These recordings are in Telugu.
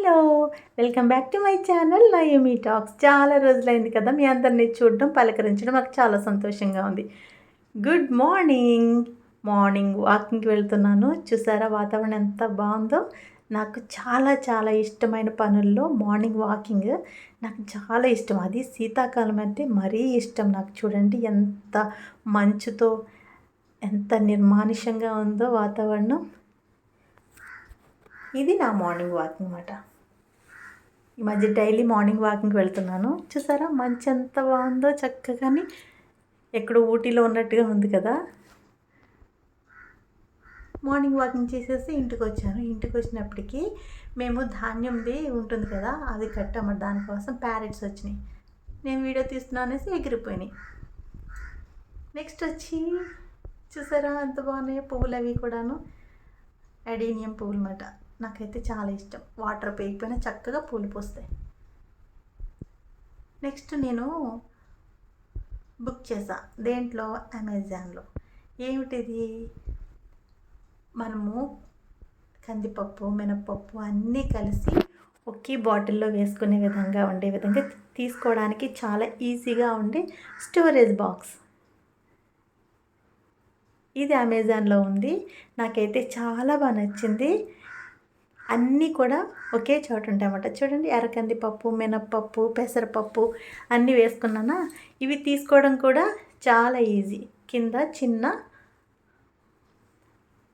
Hello welcome back to my channel Nayami talks. చాలా రోజులైంది కదా మీ అందరినీ చూడడం పలకరించడం నాకు చాలా సంతోషంగా ఉంది. Good morning. మార్నింగ్ వాకింగ్కి వెళ్తున్నాను. చూసారా వాతావరణం ఎంత బాగుందో? నాకు చాలా చాలా ఇష్టమైన పనుల్లో మార్నింగ్ వాకింగ్ నాకు చాలా ఇష్టం. అది శీతాకాలం అంటే మరీ ఇష్టం నాకు. చూడండి ఎంత మంచుతో ఎంత నిర్మానుషంగా ఉందో వాతావరణం. ఇది నా మార్నింగ్ వాకింగ్ అనమాట ఈ మధ్య డైలీ మార్నింగ్ వాకింగ్కి వెళ్తున్నాను. చూసారా? మంచి ఎంత బాగుందో చక్కగాని ఎక్కడో ఊటీలో ఉన్నట్టుగా ఉంది కదా? మార్నింగ్ వాకింగ్ చేసేసి ఇంటికి వచ్చాను. ఇంటికి వచ్చినప్పటికీ మేము ధాన్యంది ఉంటుంది కదా అది కట్టాము. దానికోసం ప్యారెట్స్ వచ్చినాయి. నేను వీడియో తీస్తున్నా అనేసి ఎగిరిపోయినాయి. నెక్స్ట్ వచ్చి చూసారా? ఎంత బాగున్నాయి పువ్వులు అవి కూడాను. అడీనియం పువ్వులు అన్నమాట నాకైతే చాలా ఇష్టం. వాటర్ పేయకపోయినా చక్కగా పూలు పోస్తాయి. నెక్స్ట్ నేను బుక్ చేసా. దేంట్లో? అమెజాన్లో. ఏమిటిది? మనము కందిపప్పు మినప్పప్పు అన్నీ కలిసి ఒకే బాటిల్లో వేసుకునే విధంగా ఉండే విధంగా తీసుకోవడానికి చాలా ఈజీగా ఉండే స్టోరేజ్ బాక్స్. ఇది అమెజాన్లో ఉంది. నాకైతే చాలా బాగా నచ్చింది. అన్నీ కూడా ఒకే చోట ఉంటాయన్నమాట. చూడండి ఎర్రకంది పప్పు మినప్పప్పు పెసరపప్పు అన్నీ వేసుకున్నానా? ఇవి తీసుకోవడం కూడా చాలా ఈజీ. కింద చిన్న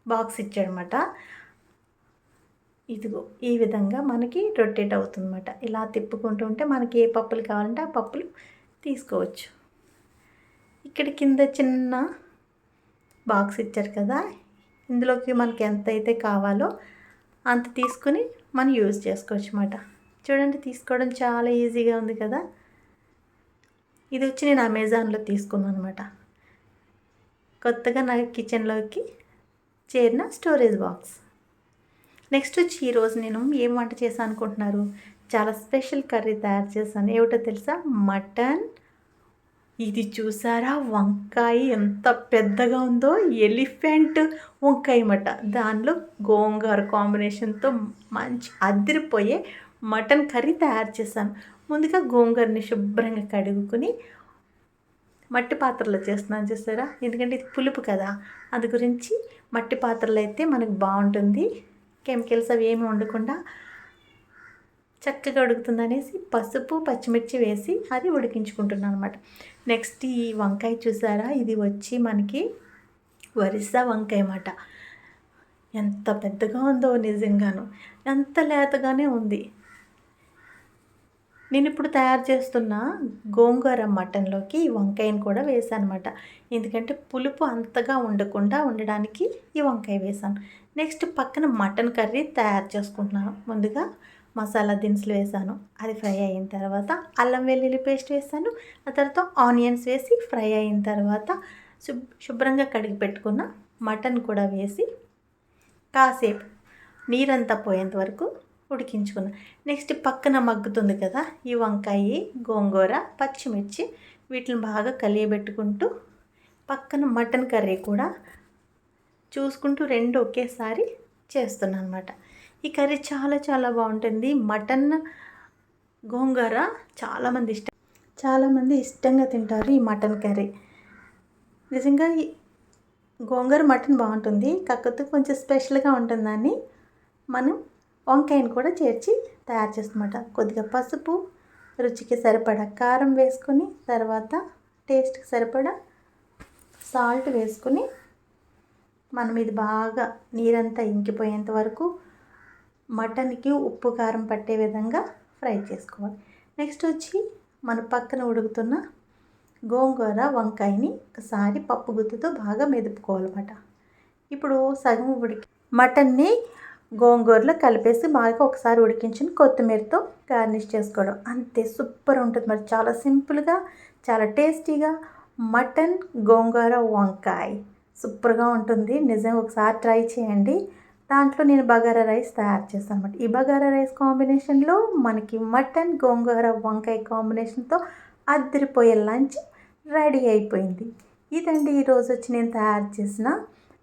బాక్స్ ఇచ్చాడనమాట ఇదిగో ఈ విధంగా మనకి రొటేట్ అవుతుందన్నమాట. ఇలా తిప్పుకుంటూ ఉంటే మనకి ఏ పప్పులు కావాలంటే ఆ పప్పులు తీసుకోవచ్చు. ఇక్కడ కింద చిన్న బాక్స్ ఇచ్చారు కదా ఇందులోకి మనకి ఎంత అయితే కావాలో అంత తీసుకుని మనం యూజ్ చేసుకోవచ్చు అన్నమాట చూడండి తీసుకోవడం చాలా ఈజీగా ఉంది కదా. ఇది వచ్చి నేను అమెజాన్లో తీసుకున్నాను అనమాట కొత్తగా నా కిచెన్లోకి చేరిన స్టోరేజ్ బాక్స్. నెక్స్ట్ వచ్చి ఈరోజు నేను ఏం వంట చేశాను అనుకుంటున్నారు? చాలా స్పెషల్ కర్రీ తయారు చేశాను. ఏమిటో తెలుసా? మటన్ ఇది చూసారా? వంకాయ ఎంత పెద్దగా ఉందో? ఎలిఫెంట్ వంకాయ మట దానిలో గోంగూర కాంబినేషన్తో మంచి అదిరిపోయే మటన్ కర్రీ తయారు చేశాను. ముందుగా గోంగూరని శుభ్రంగా కడుగుకుని మట్టి పాత్రలో చేస్తున్నాను చూసారా? ఎందుకంటే ఇది పులుపు కదా. అది గురించి మట్టి పాత్రలో అయితే మనకు బాగుంటుంది. కెమికల్స్ అవి ఏమి ఉండకుండా చక్కగా ఉడుకుతుంది అనేసి పసుపు పచ్చిమిర్చి వేసి అది ఉడికించుకుంటున్నాను అనమాట నెక్స్ట్ ఈ వంకాయ చూసారా? ఇది వచ్చి మనకి వరిసా వంకాయ అన్నమాట. ఎంత పెద్దగా ఉందో నిజంగాను. ఎంత లేతగానే ఉంది. నేను ఇప్పుడు తయారు చేస్తున్న గోంగూర మటన్లోకి ఈ వంకాయని కూడా వేసాను అనమాట ఎందుకంటే పులుపు అంతగా ఉండకుండా ఉండడానికి ఈ వంకాయ వేసాను. నెక్స్ట్ పక్కన మటన్ కర్రీ తయారు చేసుకుంటున్నాను. ముందుగా మసాలా దినుసులు వేసాను. అది ఫ్రై అయిన తర్వాత అల్లం వెల్లుల్లి పేస్ట్ వేసాను. ఆ తర్వాత ఆనియన్స్ వేసి ఫ్రై అయిన తర్వాత శుభ్ శుభ్రంగా కడిగి పెట్టుకున్న మటన్ కూడా వేసి కాసేపు నీరంతా పోయేంత వరకు ఉడికించుకున్నా. నెక్స్ట్ పక్కన మగ్గుతుంది కదా ఈ వంకాయ గోంగూర పచ్చిమిర్చి వీటిని బాగా కలియబెట్టుకుంటూ పక్కన మటన్ కర్రీ కూడా చూసుకుంటూ రెండు ఒకేసారి చేస్తున్నాను అనమాట ఈ కర్రీ చాలా చాలా బాగుంటుంది. మటన్ గోంగూర చాలామంది ఇష్టం చాలామంది ఇష్టంగా తింటారు ఈ మటన్ కర్రీ. నిజంగా ఈ గోంగూర మటన్ బాగుంటుంది. కాకపోతే కొంచెం స్పెషల్గా ఉంటుందని మనం వంకాయని కూడా చేర్చి తయారు చేస్తామన్నమాట. కొద్దిగా పసుపు రుచికి సరిపడా కారం వేసుకొని తర్వాత టేస్ట్కి సరిపడా సాల్ట్ వేసుకుని మనం ఇది బాగా నీరంతా ఇంకిపోయేంత వరకు మటన్కి ఉప్పు కారం పట్టే విధంగా ఫ్రై చేసుకోవాలి. నెక్స్ట్ వచ్చి మన పక్కన ఉడుకుతున్న గోంగూర వంకాయని ఒకసారి పప్పు గుత్తుతో బాగా మెదుపుకోవాలన్నమాట. ఇప్పుడు సగం ఉడికి మటన్ని గోంగూరలో కలిపేసి బాగా ఒకసారి ఉడికించుని కొత్తిమీరతో గార్నిష్ చేసుకోవడం. అంతే సూపర్ ఉంటుంది మరి. చాలా సింపుల్గా చాలా టేస్టీగా మటన్ గోంగూర వంకాయ. సూపర్గా ఉంటుంది. నిజంగా ఒకసారి ట్రై చేయండి. దాంట్లో నేను బగారా రైస్ తయారు చేస్తాను అనమాట ఈ బగారా రైస్ కాంబినేషన్లో మనకి మటన్ గోంగూర వంకాయ కాంబినేషన్తో అద్దరిపోయే లంచ్ రెడీ అయిపోయింది. ఇదండి ఈరోజు వచ్చి నేను తయారు చేసిన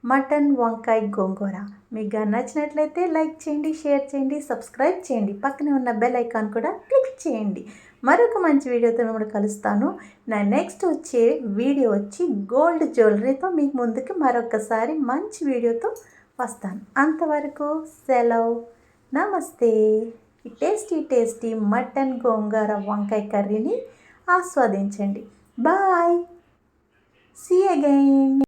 మటన్ వంకాయ గోంగూర. మీకు నచ్చినట్లయితే లైక్ చేయండి షేర్ చేయండి సబ్స్క్రైబ్ చేయండి. పక్కనే ఉన్న బెల్ ఐకాన్ కూడా క్లిక్ చేయండి. మరొక మంచి వీడియోతో మిమ్మల్ని కలుస్తాను. నా నెక్స్ట్ వచ్చే వీడియో వచ్చి గోల్డ్ జ్యువెలరీతో మీకు ముందుకు మరొకసారి మంచి వీడియోతో వస్తాను. అంతవరకు సెలవు. నమస్తే. ఈ టేస్టీ టేస్టీ మటన్ గోంగూర వంకాయ కర్రీని ఆస్వాదించండి. బాయ్. See again